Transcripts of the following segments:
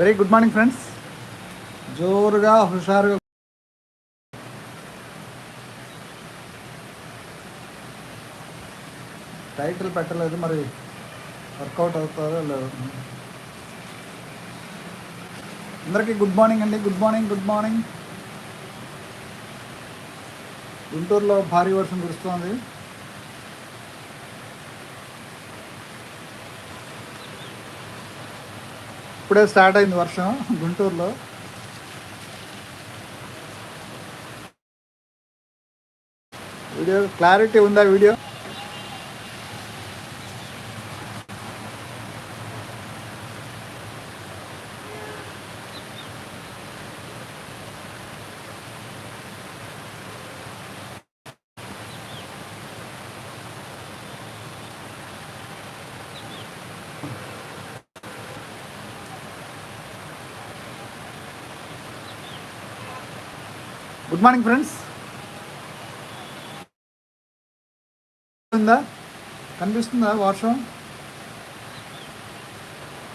Very good morning friends జోరుగా హుషారుగా title పెట్టలేదు మరి వర్కౌట్ అవుతారో లేదు. అందరికీ గుడ్ మార్నింగ్ అండి. గుడ్ మార్నింగ్ గుడ్ మార్నింగ్ గుంటూరులో భారీ వర్షం కురుస్తోంది. ఇప్పుడే స్టార్ట్ అయింది వర్షం గుంటూరులో. వీడియో క్లారిటీ ఉందా వీడియో? గుడ్ మార్నింగ్ ఫ్రెండ్స్ ఉందా? కనిపిస్తుందా వర్షం?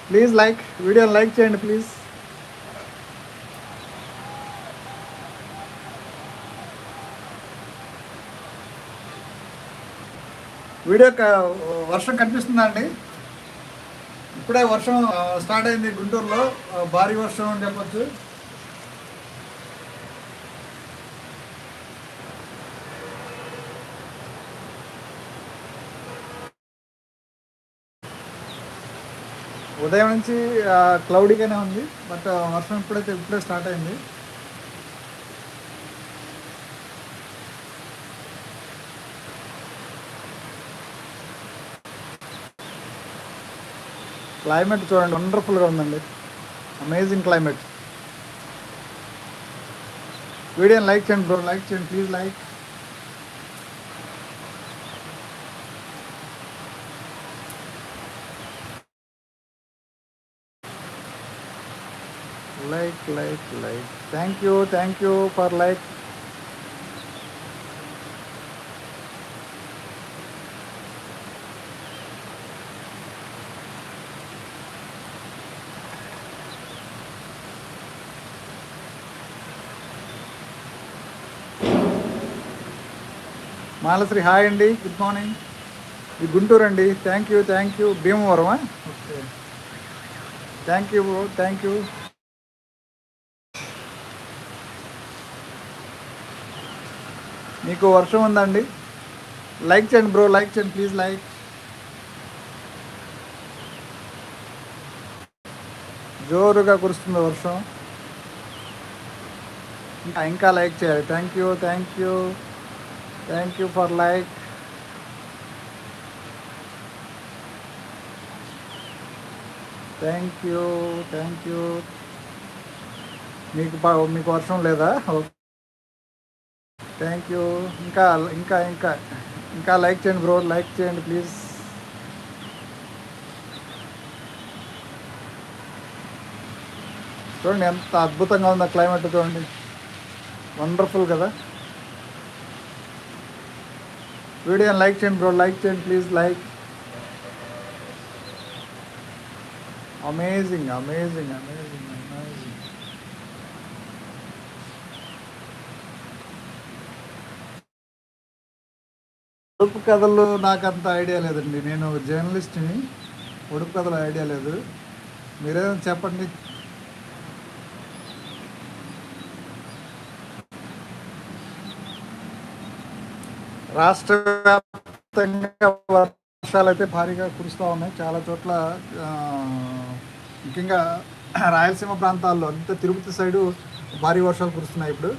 ప్లీజ్ లైక్ వీడియోని లైక్ చేయండి ప్లీజ్ వీడియో వర్షం కనిపిస్తుందా అండి? ఇప్పుడే వర్షం స్టార్ట్ అయింది గుంటూరులో. భారీ వర్షం అని చెప్పచ్చు. ఉదయం నుంచి క్లౌడీగానే ఉంది బట్ వర్షం ఇప్పుడైతే ఇప్పుడే స్టార్ట్ అయింది. క్లైమేట్ చూడండి వండర్ఫుల్గా ఉందండి. అమేజింగ్ క్లైమేట్ వీడియోని లైక్ చేయండి బ్రో లైక్ చేయండి please like. Like like like. Thank you thank you for like Malashree hi అండి. గుడ్ మార్నింగ్ ఇది గుంటూరు అండి. Thank you thank you భీమవరమా okay. Thank you thank you మీకు వర్షం ఉందండి. లైక్ చేయండి బ్రో లైక్ చేయండి ప్లీజ్ లైక్. జోరుగా కురుస్తుంది వర్షం. ఇంకా ఇంకా లైక్ చేయాలి. Thank you thank you thank you for like thank you thank you మీకు మీకు వర్షం లేదా? ఓకే థ్యాంక్ యూ ఇంకా ఇంకా ఇంకా ఇంకా లైక్ చేయండి బ్రో లైక్ చేయండి ప్లీజ్ చూడండి ఎంత అద్భుతంగా ఉందో క్లైమేట్ చూడండి. వండర్ఫుల్ కదా. వీడియోని లైక్ చేయండి బ్రో లైక్ చేయండి please like amazing amazing amazing amazing ఉడుపు కథలు నాకు అంత ఐడియా లేదండి. నేను జర్నలిస్ట్ని ఉడుపు కథలు ఐడియా లేదు. మీరేమైనా చెప్పండి? రాష్ట్ర వ్యాప్తంగా వర్షాలు అయితే భారీగా కురుస్తూ ఉన్నాయి. చాలా చోట్ల ముఖ్యంగా రాయలసీమ ప్రాంతాల్లో అంత తిరుపతి సైడు భారీ వర్షాలు కురుస్తున్నాయి ఇప్పుడు.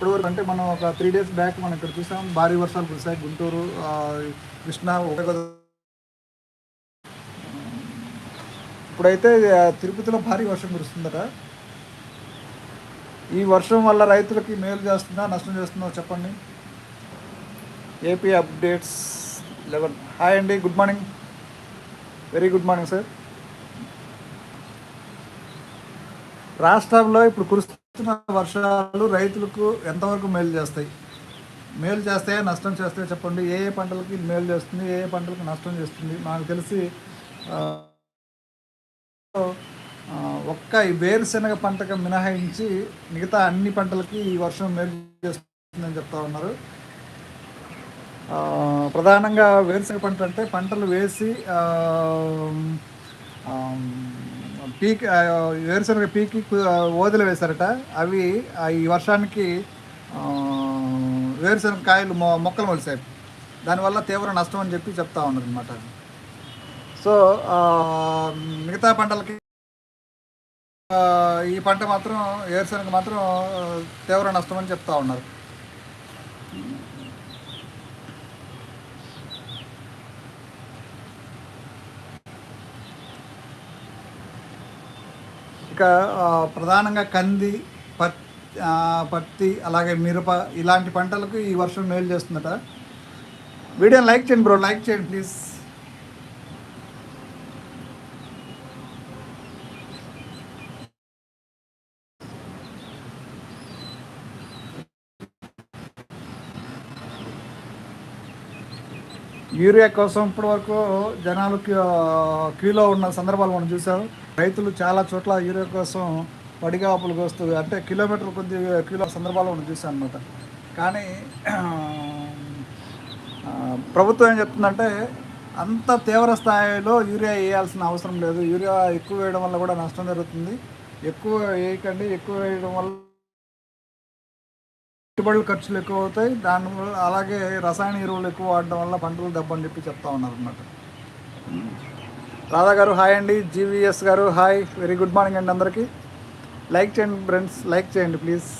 ఇప్పటివరకు వరకు అంటే మనం ఒక త్రీ డేస్ బ్యాక్ మనం ఇక్కడ చూసాం. భారీ వర్షాలు కురిశాయి. గుంటూరు కృష్ణా ఇప్పుడైతే తిరుపతిలో భారీ వర్షం కురుస్తుందట. ఈ వర్షం వల్ల రైతులకి మేలు చేస్తుందా నష్టం చేస్తుందో చెప్పండి. AP updates eleven. హాయ్ అండి good morning. Very good morning sir. రాష్ట్రంలో ఇప్పుడు కురుస్తు వర్షాలు రైతులకు ఎంతవరకు మేలు చేస్తాయి? మేలు చేస్తాయా నష్టం చేస్తాయో చెప్పండి. ఏ ఏ పంటలకి మేలు చేస్తుంది? ఏ ఏ పంటలకు నష్టం చేస్తుంది? నాకు తెలిసి ఒక్క ఈ వేరుశనగ పంటకు మినహాయించి మిగతా అన్ని పంటలకి ఈ వర్షం మేలు చేస్తుందని చెప్తా ఉన్నారు. ప్రధానంగా వేరుశనగ పంట అంటే పంటలు వేసి పీక్ వేరుశనగ పీకి కు- ఓదలు వేశారట. అవి ఈ వర్షానికి వేరుశనగ కాయలు మొ మొక్కలు మొలిసాయి. దానివల్ల తీవ్ర నష్టం అని చెప్పి చెప్తా ఉన్నారు అనమాట సో మిగతా పంటలకి ఈ పంట మాత్రం వేరుశనగ మాత్రం తీవ్ర నష్టం అని చెప్తా ఉన్నారు. ఇక ప్రధానంగా కంది పత్ పత్తి అలాగే మిరప ఇలాంటి పంటలకు ఈ వర్షం మేలు చేస్తుందట. వీడియోని లైక్ చేయండి బ్రో లైక్ చేయండి ప్లీజ్. యూరియా కోసం ఇప్పటి వరకు జనాలు క్యూలో ఉన్న సందర్భాలు మనం చూసాం రైతులు చాలా చోట్ల యూరియా కోసం పడిగాపులు కోస్తూ అంటే కిలోమీటర్ కొద్ది కిలో సందర్భాలు మనం చూసాం అనమాట కానీ ప్రభుత్వం ఏం చెప్తుందంటే అంత తీవ్ర స్థాయిలో యూరియా వేయాల్సిన అవసరం లేదు. యూరియా ఎక్కువ వేయడం వల్ల కూడా నష్టం జరుగుతుంది. ఎక్కువ వేయకండి ఎక్కువ వేయడం వల్ల పెట్టుబడులు ఖర్చులు ఎక్కువ అవుతాయి. దానివల్ల అలాగే రసాయన ఎరువులు ఎక్కువ వాడడం వల్ల పంటలు దెబ్బని చెప్పి చెప్తా ఉన్నారు అనమాట రాధా గారు హాయ్ అండి. జీవీఎస్ గారు హాయ్. వెరీ గుడ్ మార్నింగ్ అండి అందరికీ. లైక్ చేయండి ఫ్రెండ్స్. లైక్ చేయండి ప్లీజ్.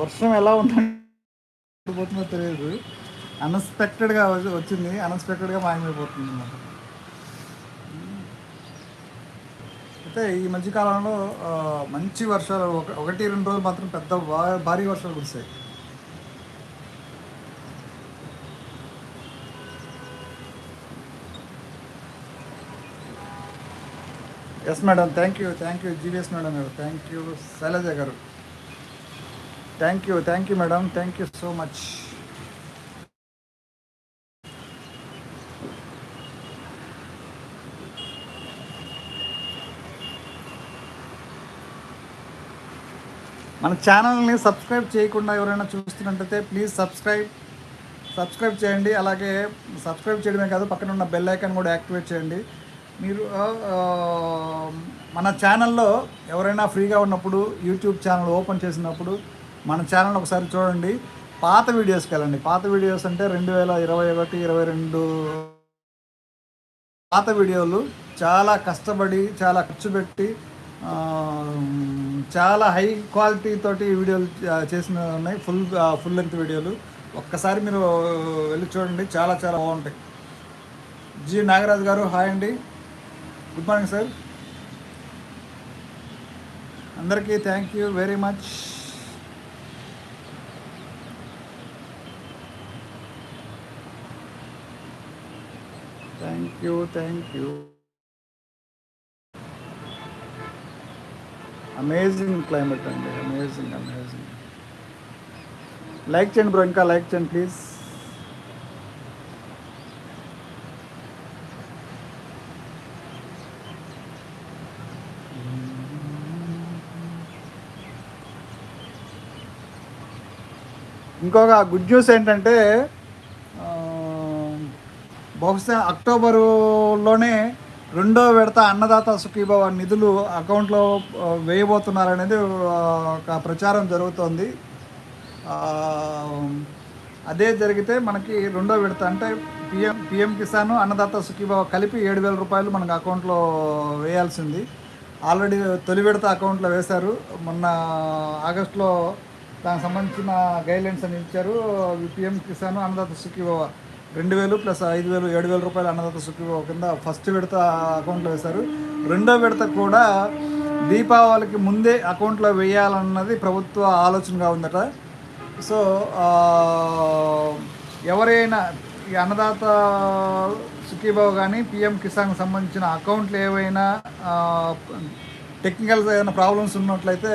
వర్షం ఎలా ఉందండి? పోతుందో తెలియదు. అన్ఎక్స్పెక్టెడ్గా వచ్చింది. అన్ఎక్స్పెక్టెడ్గా మాయమైపోతుంది అనమాట అయితే ఈ మధ్యకాలంలో మంచి వర్షాలు ఒక ఒకటి రెండు రోజులు మాత్రం పెద్ద భారీ వర్షాలు కురిస్తాయి yes madam thank you thank you GVS madam గారు థ్యాంక్ యూ శైలజ గారు thank you thank you madam thank you so much మన ఛానల్ని సబ్స్క్రైబ్ చేయకుండా ఎవరైనా చూస్తున్నట్టయితే ప్లీజ్ సబ్స్క్రైబ్ సబ్స్క్రైబ్ చేయండి. అలాగే సబ్స్క్రైబ్ చేయడమే కాదు పక్కన ఉన్న బెల్ ఐకాన్ కూడా యాక్టివేట్ చేయండి. మీరు మన ఛానల్లో ఎవరైనా ఫ్రీగా ఉన్నప్పుడు యూట్యూబ్ ఛానల్ ఓపెన్ చేసినప్పుడు మన ఛానల్ ఒకసారి చూడండి. పాత వీడియోస్కి వెళ్ళండి. పాత వీడియోస్ అంటే రెండు వేల ఇరవై ఒకటి ఇరవై రెండు. పాత వీడియోలు చాలా కష్టపడి చాలా ఖర్చు పెట్టి చాలా హై క్వాలిటీ తోటి వీడియోలు చేసిన ఉన్నాయి. ఫుల్ ఫుల్ లెంత్ వీడియోలు ఒక్కసారి మీరు వెళ్ళి చూడండి. చాలా చాలా బాగుంటాయి. జి నాగరాజు గారు హాయ్ అండి. గుడ్ మార్నింగ్ సార్ అందరికీ thank you very much thank you thank you amazing climate అండి అమేజింగ్ అమేజింగ్ లైక్ చేయండి బ్రో ఇంకా లైక్ చేయండి ప్లీజ్ ఇంకొక గుడ్ న్యూస్ ఏంటంటే బహుశా అక్టోబరులోనే రెండో విడత అన్నదాత సుఖీభవ నిధులు అకౌంట్లో వేయబోతున్నారనేది ఒక ప్రచారం జరుగుతోంది. అదే జరిగితే మనకి రెండో విడత అంటే పిఎం పిఎం కిసాన్ అన్నదాత సుఖీభవ కలిపి ఏడు వేల రూపాయలు మనకు అకౌంట్లో వేయాల్సింది. ఆల్రెడీ తొలి విడత అకౌంట్లో వేశారు. మొన్న ఆగస్టులో దానికి సంబంధించిన గైడ్లైన్స్ అని ఇచ్చారు. పిఎం కిసాన్ అన్నదాత సుఖీభవ రెండు వేలు ప్లస్ ఐదు వేలు ఏడు వేల రూపాయలు అన్నదాత సుఖీభావ కింద ఫస్ట్ విడత అకౌంట్లో వేశారు. రెండో విడత కూడా దీపావళికి ముందే అకౌంట్లో వేయాలన్నది ప్రభుత్వ ఆలోచనగా ఉందట. సో ఎవరైనా ఈ అన్నదాత సుఖీభావ కానీ పిఎం కిసాన్కి సంబంధించిన అకౌంట్లు ఏవైనా టెక్నికల్ ఏదైనా ప్రాబ్లమ్స్ ఉన్నట్లయితే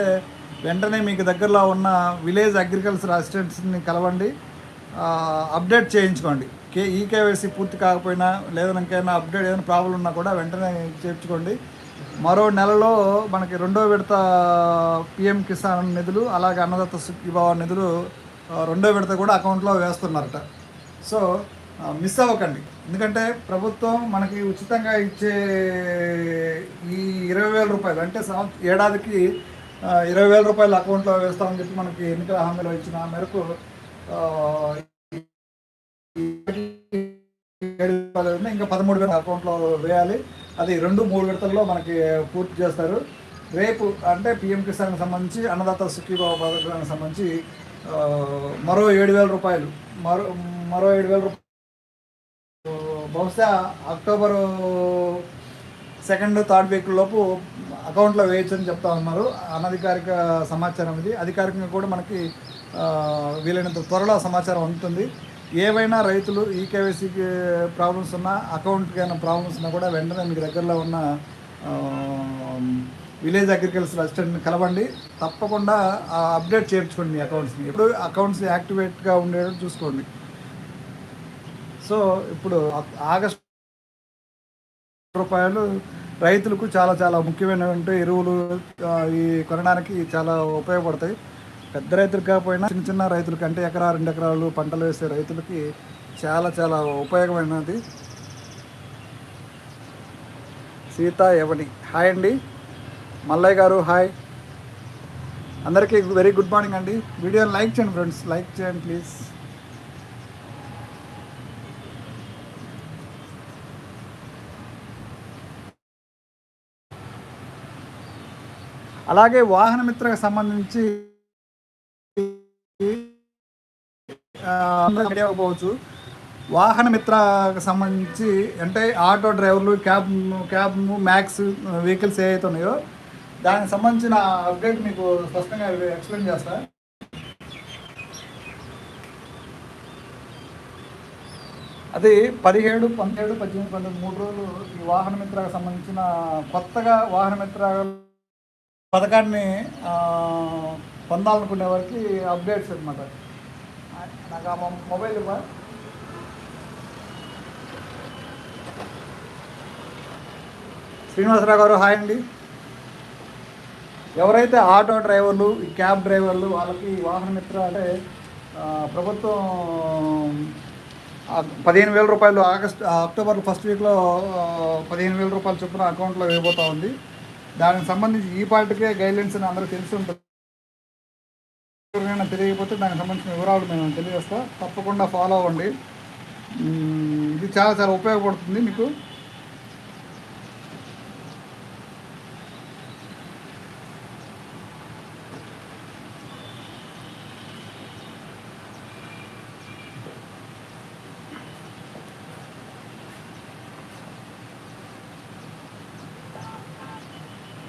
వెంటనే మీకు దగ్గరలో ఉన్న విలేజ్ అగ్రికల్చర్ అసిస్టెంట్స్ని కలవండి. అప్డేట్ చేయించుకోండి. కే ఈకేవైసీ పూర్తి కాకపోయినా లేదా ఇంకైనా అప్డేట్ ఏదైనా ప్రాబ్లం ఉన్నా కూడా వెంటనే చేర్చుకోండి. మరో నెలలో మనకి రెండో విడత పిఎం కిసాన్ నిధులు అలాగే అన్నదత్త సుఖీభావ నిధులు రెండో విడత కూడా అకౌంట్లో వేస్తున్నారట. సో మిస్ అవ్వకండి. ఎందుకంటే ప్రభుత్వం మనకి ఉచితంగా ఇచ్చే ఈ ఇరవై వేల రూపాయలు అంటే ఏడాదికి ఇరవై వేల రూపాయలు అకౌంట్లో వేస్తామని చెప్పి మనకి ఎన్నికల హామీలో ఇచ్చిన ఆ మేరకు ఇంకా పదమూడు వేల అకౌంట్లో వేయాలి. అది రెండు మూడు విడతల్లో మనకి పూర్తి చేస్తారు. రేపు అంటే పిఎం కిసాన్కి సంబంధించి అన్నదాత సుఖీభావ పథకానికి సంబంధించి మరో ఏడు వేల రూపాయలు. మరో మరో ఏడు వేల రూపాయలు. బహుశా అక్టోబర్ సెకండ్ థర్డ్ వీక్ లోపు అకౌంట్లో వేయొచ్చని చెప్తా ఉన్నారు. అనధికారిక సమాచారం ఇది. అధికారికంగా కూడా మనకి వీలైనంత త్వరలో సమాచారం అందుతుంది. ఏవైనా రైతులు ఈ కేవైసీకి ప్రాబ్లమ్స్ ఉన్నా అకౌంట్కి అయినా ప్రాబ్లమ్స్ ఉన్నా కూడా వెంటనే మీకు దగ్గరలో ఉన్న విలేజ్ అగ్రికల్చర్ అసిస్టెంట్ని కలవండి. తప్పకుండా ఆ అప్డేట్ చేర్చుకోండి మీ అకౌంట్స్ని ఎప్పుడు అకౌంట్స్ యాక్టివేట్గా ఉండేటట్టు చూసుకోండి. సో ఇప్పుడు ఆగస్టు రూపాయలు రైతులకు చాలా చాలా ముఖ్యమైనటువంటి ఎరువులు ఈ కొనడానికి చాలా ఉపయోగపడతాయి. పెద్ద రైతులు కాకపోయినా చిన్న చిన్న రైతులకి అంటే ఎకరా రెండు ఎకరాలు పంటలు వేసే రైతులకి చాలా చాలా ఉపయోగమైనది. సీత యవని. హాయ్ అండి. మల్లయ్య గారు హాయ్. అందరికీ వెరీ గుడ్ మార్నింగ్ అండి. వీడియోని లైక్ చేయండి ఫ్రెండ్స్. లైక్ చేయండి ప్లీజ్. అలాగే వాహనమిత్రకు సంబంధించి ఐడియా అవ్వకపోవచ్చు. వాహన మిత్రకు సంబంధించి అంటే ఆటో డ్రైవర్లు క్యాబ్ క్యాబ్ మ్యాక్స్ వెహికల్స్ ఏవైతే ఉన్నాయో దానికి సంబంధించిన అప్డేట్ మీకు స్పష్టంగా ఎక్స్ప్లెయిన్ చేస్తా. అది పదిహేడు పదిహేడు పద్దెనిమిది పంతొమ్మిది మూడు రోజులు ఈ వాహన మిత్రకు సంబంధించిన కొత్తగా వాహన మిత్ర పథకాన్ని పొందాలనుకునే వారికి అప్డేట్స్ అనమాట నాకు ఆ మొబైల్ ఇవ్వ. శ్రీనివాసరావు గారు హాయ్ అండి. ఎవరైతే ఆటో డ్రైవర్లు ఈ క్యాబ్ డ్రైవర్లు వాళ్ళకి వాహన మిత్ర అంటే ప్రభుత్వం పదిహేను వేల రూపాయలు ఆగస్ట్ అక్టోబర్ ఫస్ట్ వీక్లో పదిహేను వేల రూపాయలు చొప్పున అకౌంట్లో వేయబోతా ఉంది. దానికి సంబంధించి ఈ పార్టీకే గైడ్లైన్స్ అని అందరూ తెలిసి ఉంటుంది ఎవరికైనా తెలియకపోతే దానికి సంబంధించిన వివరాలు మేము తెలియజేస్తా. తప్పకుండా ఫాలో అవ్వండి. ఇది చాలా చాలా ఉపయోగపడుతుంది మీకు.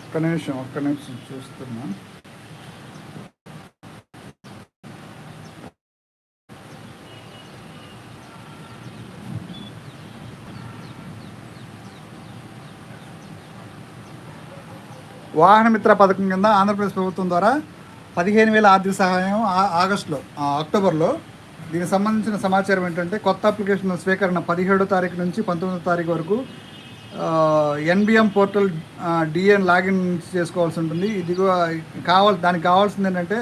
ఒక్క నిమిషం ఒక్క నిమిషం చూస్తున్నాను వాహనమిత్ర పథకం కింద ఆంధ్రప్రదేశ్ ప్రభుత్వం ద్వారా పదిహేను వేల ఆర్థిక సహాయం ఆగస్టులో అక్టోబర్లో. దీనికి సంబంధించిన సమాచారం ఏంటంటే కొత్త అప్లికేషన్ స్వీకరణ పదిహేడో తారీఖు నుంచి పంతొమ్మిదో తారీఖు వరకు ఎన్బిఎం పోర్టల్ డిఎన్ లాగిన్ చేసుకోవాల్సి ఉంటుంది. ఇదిగో కావాలి దానికి కావాల్సింది ఏంటంటే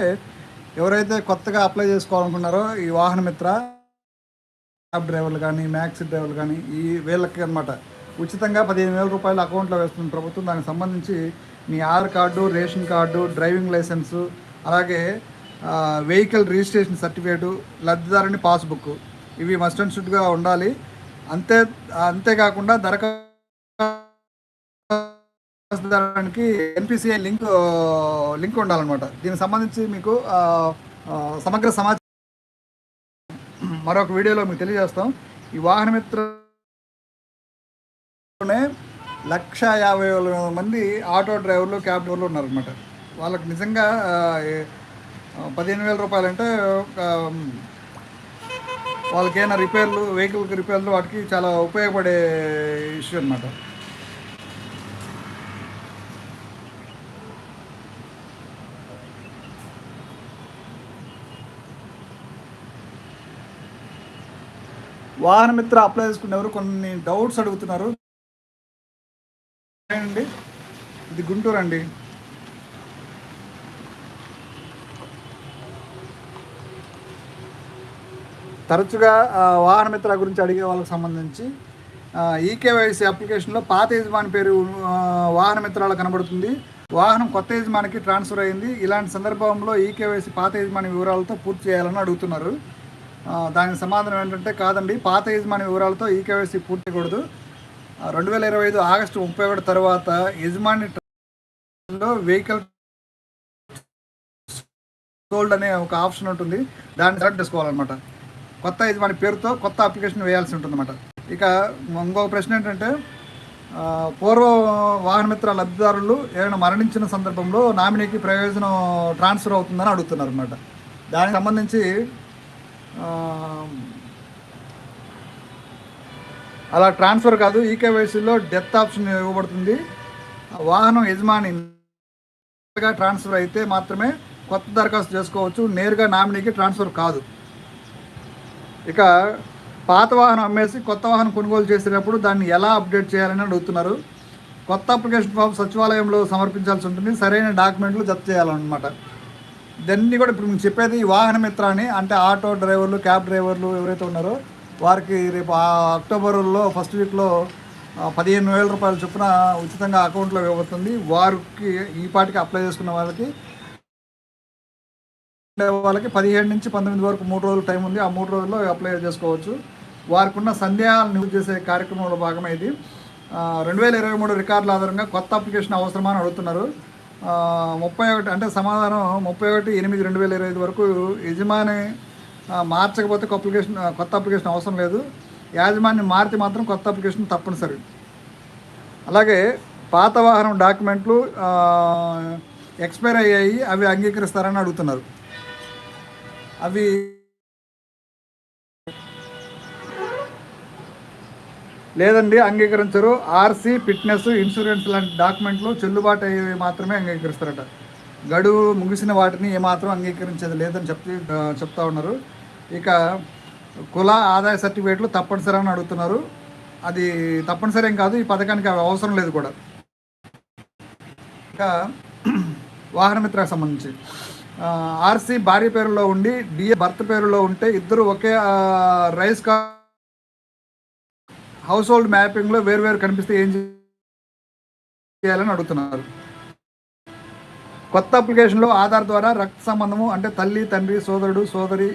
ఎవరైతే కొత్తగా అప్లై చేసుకోవాలనుకున్నారో ఈ వాహన మిత్ర క్యాబ్ డ్రైవర్లు కానీ మ్యాక్సీ డ్రైవర్లు కానీ ఈ వీళ్ళకి అనమాట ఉచితంగా పదిహేను వేల రూపాయలు అకౌంట్లో వేస్తుంది ప్రభుత్వం దానికి సంబంధించి మీ Aadhaar card ration card driving licence అలాగే వెహికల్ రిజిస్ట్రేషన్ సర్టిఫికేటు లబ్ధిదారుని పాస్బుక్ ఇవి మస్ట్ అండ్ షుడ్గా ఉండాలి. అంతే అంతేకాకుండా దరఖాస్తుదారునికి ఎన్పిసిఐ లింక్ లింక్ ఉండాలన్నమాట. దీనికి సంబంధించి మీకు సమగ్ర సమాచారం మరొక వీడియోలో మీకు తెలియజేస్తాం. ఈ వాహనమిత్రనే లక్ష యాభై వేల మంది ఆటో డ్రైవర్లు క్యాబ్ డ్రైవర్లు ఉన్నారనమాట వాళ్ళకి నిజంగా పదిహేను వేల రూపాయలు అంటే వాళ్ళకైనా రిపేర్లు వెహికల్కి రిపేర్లు వాటికి చాలా ఉపయోగపడే ఇష్యూ అనమాట వాహనమిత్ర అప్లై చేసుకునేవారు కొన్ని డౌట్స్ అడుగుతున్నారు. అండి. ఇది గుంటూరు అండి. తరచుగా వాహనమిత్ర వాహన గురించి అడిగే వాళ్ళకి సంబంధించి ఈకేవైసీ అప్లికేషన్లో పాత యజమాని పేరు వాహనమిత్రాలు కనబడుతుంది. వాహనం కొత్త యజమానికి ట్రాన్స్ఫర్ అయింది. ఇలాంటి సందర్భంలో ఈకేవైసీ పాత యజమాని వివరాలతో పూర్తి చేయాలని అడుగుతున్నారు. దానికి సమాధానం ఏంటంటే కాదండి పాత యజమాని వివరాలతో ఈకేవైసీ పూర్తి చేయకూడదు. రెండు వేల ఇరవై ఐదు ఆగస్టు ముప్పై ఒకటి తర్వాత యజమాని లో వెహికల్ సోల్డ్ అనే ఒక ఆప్షన్ ఉంటుంది. దాన్ని సెలెక్ట్ చేసుకోవాలన్నమాట. కొత్త యజమాని పేరుతో కొత్త అప్లికేషన్ వేయాల్సి ఉంటుందన్నమాట. ఇక ఇంకొక ప్రశ్న ఏంటంటే పూర్వ వాహనమిత్ర లబ్ధిదారులు ఏమైనా మరణించిన సందర్భంలో నామినీకి ప్రయోజనం ట్రాన్స్ఫర్ అవుతుందని అడుగుతున్నారు అనమాట దానికి సంబంధించి అలా ట్రాన్స్ఫర్ కాదు. ఈకేవైసీలో డెత్ ఆప్షన్ ఇవ్వబడుతుంది. వాహనం యజమాని ట్రాన్స్ఫర్ అయితే మాత్రమే కొత్త దరఖాస్తు చేసుకోవచ్చు. నేరుగా నామినీకి ట్రాన్స్ఫర్ కాదు. ఇక పాత వాహనం అమ్మేసి కొత్త వాహనం కొనుగోలు చేసేటప్పుడు దాన్ని ఎలా అప్డేట్ చేయాలని అడుగుతున్నారు. కొత్త అప్లికేషన్ ఫామ్ సచివాలయంలో సమర్పించాల్సి ఉంటుంది. సరైన డాక్యుమెంట్లు జత చేయాలన్నమాట. దాన్ని కూడా ఇప్పుడు మేము చెప్పేది ఈ వాహన మిత్ర అని అంటే ఆటో డ్రైవర్లు క్యాబ్ డ్రైవర్లు ఎవరైతే ఉన్నారో వారికి రేపు అక్టోబర్లో ఫస్ట్ వీక్లో పదిహేను వేల రూపాయల చొప్పున ఉచితంగా అకౌంట్లో ఇవ్వబోతుంది వారికి ఈ పాటికి అప్లై చేసుకున్న వాళ్ళకి ఉండే వాళ్ళకి పదిహేడు నుంచి పంతొమ్మిది వరకు మూడు రోజులు టైం ఉంది. ఆ మూడు రోజుల్లో అప్లై చేసుకోవచ్చు. వారికి ఉన్న సందేహాలను నివృత్తి చేసే కార్యక్రమంలో భాగమే ఇది. రెండు వేల ఇరవై మూడు రికార్డుల ఆధారంగా కొత్త అప్లికేషన్ అవసరమా అని అడుగుతున్నారు. ముప్పై ఒకటి అంటే సమాధానం ముప్పై ఒకటి ఎనిమిది రెండు వేల ఇరవై ఐదు వరకు యజమాని మార్చకపోతే కొత్త అప్లికేషన్ కొత్త అప్లికేషన్ అవసరం లేదు. యాజమాన్యం మారితే మాత్రం కొత్త అప్లికేషన్ తప్పనిసరి. అలాగే పాత వాహనం డాక్యుమెంట్లు ఎక్స్పైర్ అయ్యాయి అవి అంగీకరిస్తారని అడుగుతున్నారు. అవి లేదండి అంగీకరించరు. ఆర్సీ ఫిట్నెస్ ఇన్సూరెన్స్ లాంటి డాక్యుమెంట్లు చెల్లుబాటు అయ్యేవి మాత్రమే అంగీకరిస్తారట. గడువు ముగిసిన వాటిని ఏమాత్రం అంగీకరించేది లేదని చెప్తూ చెప్తా ఉన్నారు. ఇక కుల ఆదాయ సర్టిఫికేట్లు తప్పనిసరి అని అడుగుతున్నారు. అది తప్పనిసరి ఏం కాదు ఈ పథకానికి అవి అవసరం లేదు కూడా. ఇక వాహనమిత్రకు సంబంధించి. ఆర్సీ భార్య పేరులో ఉండి డిఏ భర్త పేరులో ఉంటే ఇద్దరు ఒకే రైస్ కా హౌస్ హోల్డ్ మ్యాపింగ్లో వేరు వేరు కనిపిస్తే ఏం చేయాలని అడుగుతున్నారు. కొత్త అప్లికేషన్లో ఆధార్ ద్వారా రక్త సంబంధము అంటే తల్లి తండ్రి సోదరుడు సోదరి